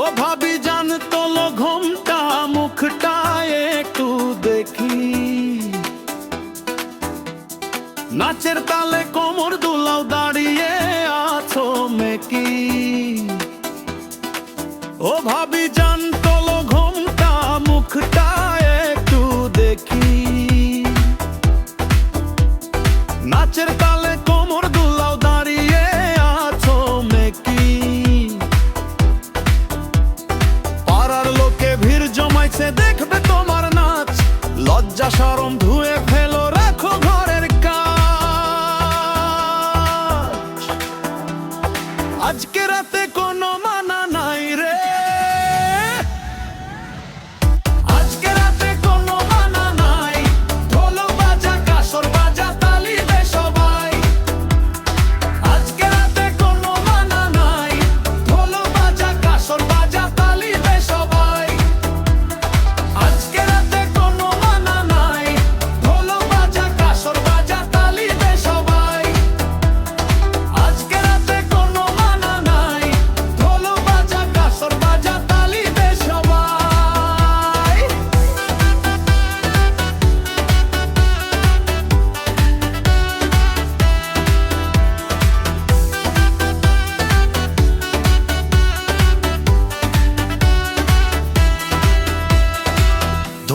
ও ভাবি, জান তোলো ঘোমটা মুখটা একটু দেখি। নাচের তালে কোমর দুলাও দাঁড়িয়ে আছো মেকি। ও ভাবি সে দেখবে তোমার নাচ। লজ্জা সরম ধুয়ে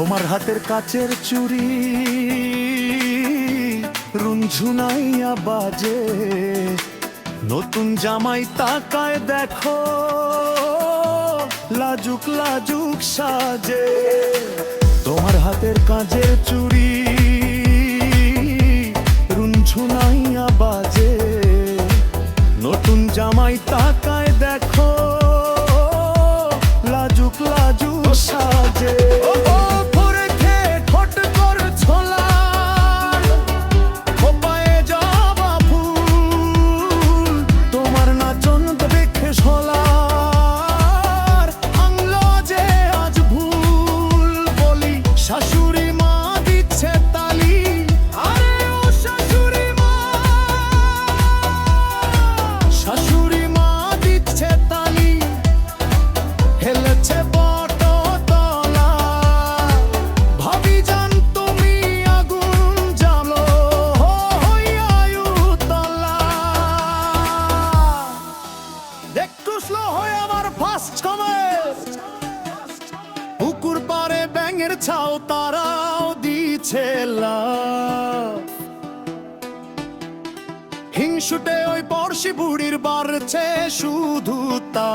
তোমার হাতের কাচের চুরি রুঞ্ঝুনাইয়া বাজে নতুন জামাই তাকায় দেখো, লাজুক লাজুক সাজে। তোমার হাতের কাজের চুরি আমার ফার্স্ট সময় পুকুর পারে ব্যাঙের ছাও তারাও দিছে হিংসুটে ওই পড়শি বুড়ির বাড়ছে শুধু তা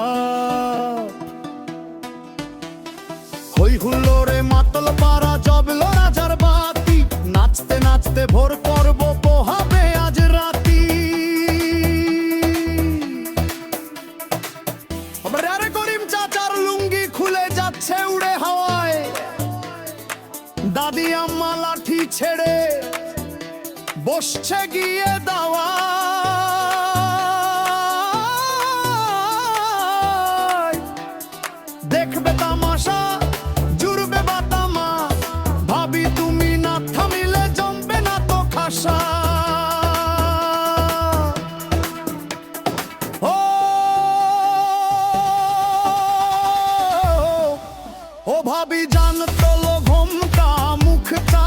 হই হুল্লোরে মাতল পাড়া জবল রাজার বাতি। নাচতে নাচতে ভোর করব দাদিয়া লাঠি ছেড়ে বসছে গিয়ে দাওয়া ও ভাবি জান তোলো ঘুমটা মুখটা